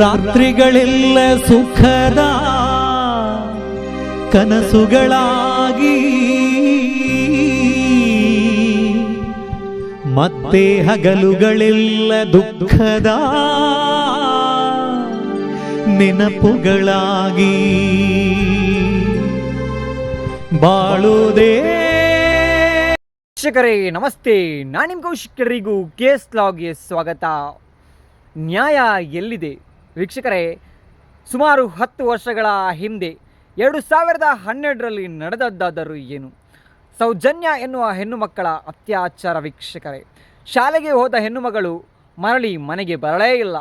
ರಾತ್ರಿಗಳೆಲ್ಲ ಸುಖದ ಕನಸುಗಳಾಗಿ. ಮತ್ತೆ ಹಗಲುಗಳೆಲ್ಲ ದುಃಖದ ನೆನಪುಗಳಾಗಿ. ಬಾಳುದೇ ವೀಕ್ಷಕರೇ ನಮಸ್ತೆ. ನಾನು ನಿಮ್ಮ ಕೌಶಿಕರಿಗೂ ಕೇಸ್ ಲಾಗ್ಗೆ ಸ್ವಾಗತ. ನ್ಯಾಯ ಎಲ್ಲಿದೆ? ವೀಕ್ಷಕರೇ, ಸುಮಾರು ಹತ್ತು ವರ್ಷಗಳ ಹಿಂದೆ ಎರಡು ಸಾವಿರದ ಹನ್ನೆರಡರಲ್ಲಿ ನಡೆದದ್ದಾದರೂ ಏನು? ಸೌಜನ್ಯ ಎನ್ನುವ ಹೆಣ್ಣು ಮಕ್ಕಳ ಅತ್ಯಾಚಾರ ವೀಕ್ಷಕರೇ, ಶಾಲೆಗೆ ಹೋದ ಹೆಣ್ಣುಮಗಳು ಮರಳಿ ಮನೆಗೆ ಬರಲೇ ಇಲ್ಲ.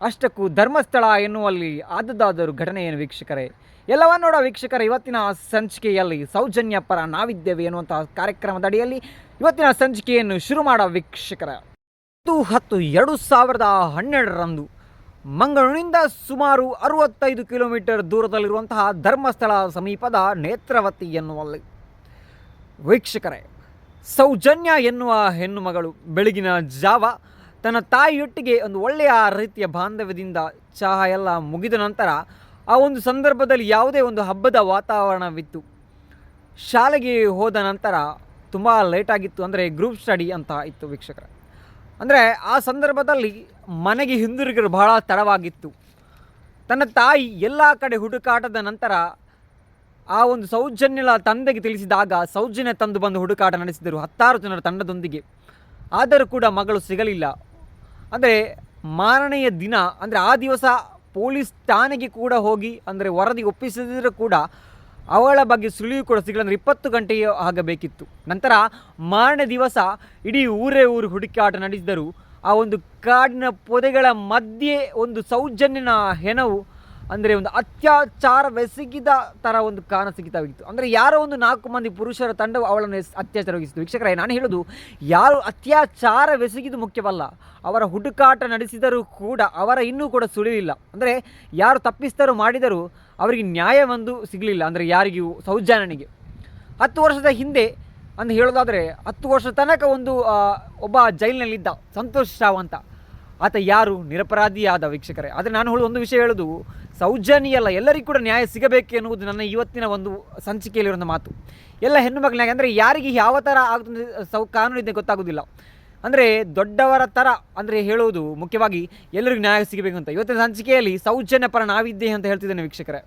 ಅಷ್ಟಕ್ಕೂ ಧರ್ಮಸ್ಥಳ ಎನ್ನುವಲ್ಲಿ ಆದದ್ದಾದರೂ ಘಟನೆ ಏನು ವೀಕ್ಷಕರೇ? ಎಲ್ಲವನ್ನೋಡ ನೋಡ ವೀಕ್ಷಕರ, ಇವತ್ತಿನ ಸಂಚಿಕೆಯಲ್ಲಿ ಸೌಜನ್ಯ ಪರ ನಾವಿದ್ದೇವೆ ಎನ್ನುವಂತಹ ಕಾರ್ಯಕ್ರಮದ ಅಡಿಯಲ್ಲಿ ಇವತ್ತಿನ ಸಂಚಿಕೆಯನ್ನು ಶುರು ಮಾಡೋ ವೀಕ್ಷಕರ. ಹತ್ತು ಹತ್ತು ಎರಡು ಸಾವಿರದ ಹನ್ನೆರಡರಂದು ಮಂಗಳೂರಿನಿಂದ ಸುಮಾರು ಅರವತ್ತೈದು ಕಿಲೋಮೀಟರ್ ದೂರದಲ್ಲಿರುವಂತಹ ಧರ್ಮಸ್ಥಳ ಸಮೀಪದ ನೇತ್ರವತಿ ಎನ್ನುವಲ್ಲಿ. ವೀಕ್ಷಕರೇ, ಸೌಜನ್ಯ ಎನ್ನುವ ಹೆಣ್ಣುಮಗಳು ಬೆಳಗಿನ ಜಾವ ತನ್ನ ತಾಯಿಯೊಟ್ಟಿಗೆ ಒಂದು ಒಳ್ಳೆಯ ರೀತಿಯ ಬಾಂಧವ್ಯದಿಂದ ಚಹಾ ಎಲ್ಲ ಮುಗಿದ ನಂತರ ಆ ಒಂದು ಸಂದರ್ಭದಲ್ಲಿ ಯಾವುದೇ ಒಂದು ಹಬ್ಬದ ವಾತಾವರಣವಿತ್ತು. ಶಾಲೆಗೆ ಹೋದ ನಂತರ ತುಂಬ ಲೇಟಾಗಿತ್ತು ಅಂದರೆ ಗ್ರೂಪ್ ಸ್ಟಡಿ ಅಂತ ಇತ್ತು ವೀಕ್ಷಕರ. ಅಂದರೆ ಆ ಸಂದರ್ಭದಲ್ಲಿ ಮನೆಗೆ ಹಿಂದಿರುಗಲು ಬಹಳ ತಡವಾಗಿತ್ತು. ತನ್ನ ತಾಯಿ ಎಲ್ಲ ಕಡೆ ಹುಡುಕಾಟದ ನಂತರ ಆ ಒಂದು ಸೌಜನ್ಯಳ ತಂದೆಗೆ ತಿಳಿಸಿದಾಗ ಸೌಜನ್ಯ ತಂದು ಬಂದು ಹುಡುಕಾಟ ನಡೆಸಿದರು ಹತ್ತಾರು ಜನರ ತಂಡದೊಂದಿಗೆ. ಆದರೂ ಕೂಡ ಮಗಳು ಸಿಗಲಿಲ್ಲ. ಅಂದರೆ ಮಾರನೆಯ ದಿನ, ಅಂದರೆ ಆ ದಿವಸ ಪೊಲೀಸ್ ಠಾಣೆಗೆ ಕೂಡ ಹೋಗಿ, ಅಂದರೆ ವರದಿ ಒಪ್ಪಿಸಿದರೂ ಕೂಡ ಅವಳ ಬಗ್ಗೆ ಸುಳಿವು ಕೂಡ ಸಿಗಲ್ಲ ಅಂದರೆ ಇಪ್ಪತ್ತು ಗಂಟೆಯೂ ಆಗಬೇಕಿತ್ತು. ನಂತರ ಮಾರನೇ ದಿವಸ ಇಡೀ ಊರೇ ಊರು ಹುಡುಕಾಟ ನಡೆಸಿದರು. ಆ ಒಂದು ಕಾಡಿನ ಪೊದೆಗಳ ಮಧ್ಯೆ ಒಂದು ಸೌಜನ್ಯನ ಹೆಣವು ಅಂದರೆ ಒಂದು ಅತ್ಯಾಚಾರವೆಸಗಿದ ಥರ ಒಂದು ಕಾಣ ಸಿಗಿತವಾಗಿತ್ತು ಅಂದರೆ ಯಾರೋ ಒಂದು ನಾಲ್ಕು ಮಂದಿ ಪುರುಷರ ತಂಡವು ಅವಳನ್ನು ಅತ್ಯಾಚಾರ ಅತ್ಯಾಚಾರವೆಸಗಿತು ವೀಕ್ಷಕರೇ, ನಾನು ಹೇಳೋದು, ಯಾರು ಅತ್ಯಾಚಾರವೆಸಗಿದು ಮುಖ್ಯವಲ್ಲ, ಅವರ ಹುಡುಕಾಟ ನಡೆಸಿದರೂ ಕೂಡ ಅವರ ಇನ್ನೂ ಕೂಡ ಸುಳಿಲಿಲ್ಲ ಅಂದರೆ ಯಾರು ತಪ್ಪಿಸ್ತರು ಮಾಡಿದರೂ ಅವರಿಗೆ ನ್ಯಾಯವೊಂದು ಸಿಗಲಿಲ್ಲ. ಅಂದರೆ ಯಾರಿಗೂ ಸೌಜಾನನಿಗೆ ಹತ್ತು ವರ್ಷದ ಹಿಂದೆ ಅಂತ ಹೇಳೋದಾದರೆ, ಹತ್ತು ವರ್ಷ ತನಕ ಒಂದು ಒಬ್ಬ ಜೈಲಿನಲ್ಲಿದ್ದ ಸಂತೋಷ್ ಶಾವ್ ಅಂತ ಆತ ಯಾರು? ನಿರಪರಾಧಿಯಾದ ವೀಕ್ಷಕರೇ. ಆದರೆ ನಾನು ಒಂದು ವಿಷಯ ಹೇಳೋದು ಸೌಜನ್ಯ ಅಲ್ಲ ಎಲ್ಲರಿಗೂ ಕೂಡ ನ್ಯಾಯ ಸಿಗಬೇಕು ಎನ್ನುವುದು ನನ್ನ ಇವತ್ತಿನ ಒಂದು ಸಂಚಿಕೆಯಲ್ಲಿರುವಂಥ ಮಾತು. ಎಲ್ಲ ಹೆಣ್ಣು ಮಕ್ಕಳಿಗೆ, ಅಂದರೆ ಯಾರಿಗೆ ಯಾವ ಥರ ಆಗುತ್ತದೆ, ಸೌ ಕಾನೂನಿದೆ ಗೊತ್ತಾಗೋದಿಲ್ಲ. ಅಂದರೆ ದೊಡ್ಡವರ ಥರ ಅಂದರೆ ಹೇಳುವುದು ಮುಖ್ಯವಾಗಿ ಎಲ್ಲರಿಗೂ ನ್ಯಾಯ ಸಿಗಬೇಕು ಅಂತ. ಇವತ್ತಿನ ಸಂಚಿಕೆಯಲ್ಲಿ ಸೌಜನ್ಯ ಪರ ನಾವಿದ್ದೇ ಅಂತ ಹೇಳ್ತಿದ್ದೇನೆ ವೀಕ್ಷಕರೇ.